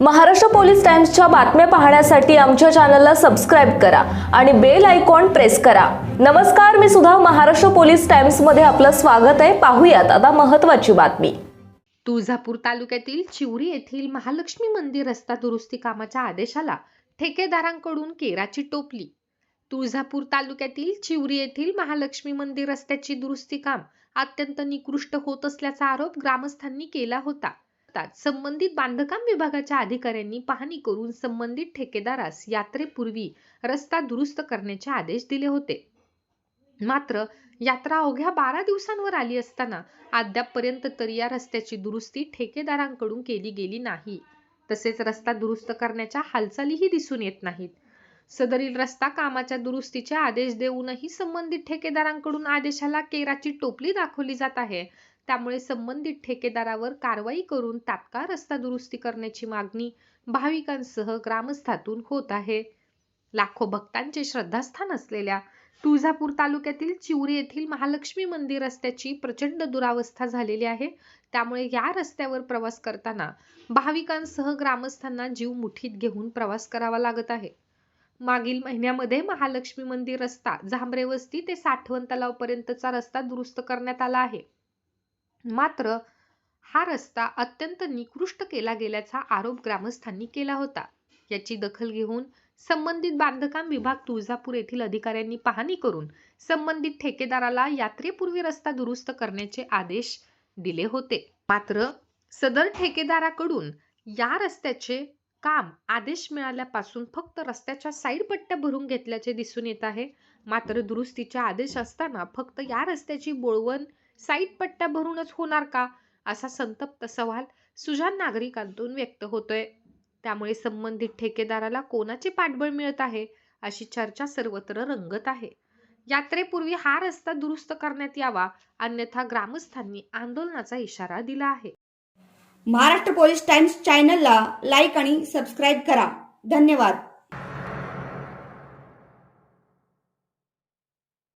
Maharashtra police टाइम्सच्या बातम्या पाहण्यासाठी आमच्या चॅनलला सबस्क्राईब करा आणि बेल आयकॉन प्रेस करा. नमस्कार मी सुद्धा महाराष्ट्र पोलीस टाइम्समध्ये आपलं स्वागत आहे. पाहूयात आता महत्वाची बातमी. तुळजापूर तालुक्यातील चिवरी येथील महालक्ष्मी मंदिर रस्ता दुरुस्ती कामाच्या आदेशाला ठेकेदारांकडून केराची टोपली. तुळजापूर तालुक्यातील चिवरी येथील महालक्ष्मी मंदिर रस्त्याची दुरुस्ती काम अत्यंत निकृष्ट होत असल्याचा आरोप ग्रामस्थांनी केला होता. असतात संबंधित बांधकाम विभागाच्या अधिकाऱ्यांनी पाहणी करून संबंधित ठेकेदारास यात्रेपूर्वी रस्ता दुरुस्त करण्याचे आदेश दिले होते. मात्र यात्रा अवघ्या बारा दिवसांवर आली असताना अद्यापपर्यंत तरी या रस्त्याची दुरुस्ती ठेकेदारांकडून केली गेली नाही. तसेच रस्ता दुरुस्त करण्याच्या हालचालीही दिसून येत नाहीत. सदरील रस्ता कामाच्या दुरुस्तीचे आदेश देऊनही संबंधित ठेकेदारांकडून आदेशाला केराची टोपली दाखवली जात आहे त्यामुळे संबंधित ठेकेदारावर कारवाई करून तात्काळ रस्ता दुरुस्ती करण्याची मागणी भाविकांसह ग्रामस्थातून होत आहे. लाखो भक्तांचे श्रद्धास्थान असलेल्या तुळजापूर तालुक्यातील चिवरी येथील महालक्ष्मी मंदिर रस्त्याची प्रचंड दुरावस्था झालेली आहे. त्यामुळे या रस्त्यावर प्रवास करताना भाविकांसह ग्रामस्थांना जीव मुठीत घेऊन प्रवास करावा लागत आहे. मागील महिन्यामध्ये महालक्ष्मी मंदिर रस्ता झांबरे वस्ती ते साठवण तलावपर्यंतचा रस्ता दुरुस्त करण्यात आला आहे. मात्र हा रस्ता अत्यंत निकृष्ट केला गेल्याचा आरोप ग्रामस्थांनी केला होता. याची दखल घेऊन संबंधित बांधकाम विभाग तुळजापूर येथील अधिकाऱ्यांनी पाहणी करून संबंधित ठेकेदाराला यात्रेपूर्वी रस्ता दुरुस्त करण्याचे आदेश दिले होते. मात्र सदर ठेकेदाराकडून या रस्त्याचे काम आदेश मिळाल्यापासून फक्त रस्त्याच्या साईड पट्ट्या भरून घेतल्याचे दिसून येत आहे. मात्र दुरुस्तीचे आदेश असताना फक्त या रस्त्याची बोळवण साईट पट्ट्या भरूनच होणार का? असा संतप्त सवाल सुजान नागरिकांतून व्यक्त होतोय. त्यामुळे संबंधित ठेकेदाराला कोणाचे पाठबळ मिळत आहे? अशी चर्चा सर्वत्र रंगत आहे. यात्रेपूर्वी हा रस्ता दुरुस्त करण्यात यावा अन्यथा ग्रामस्थांनी आंदोलनाचा इशारा दिला आहे. महाराष्ट्र पोलीस टाइम्स चॅनलला लाईक आणि सबस्क्राईब करा. धन्यवाद.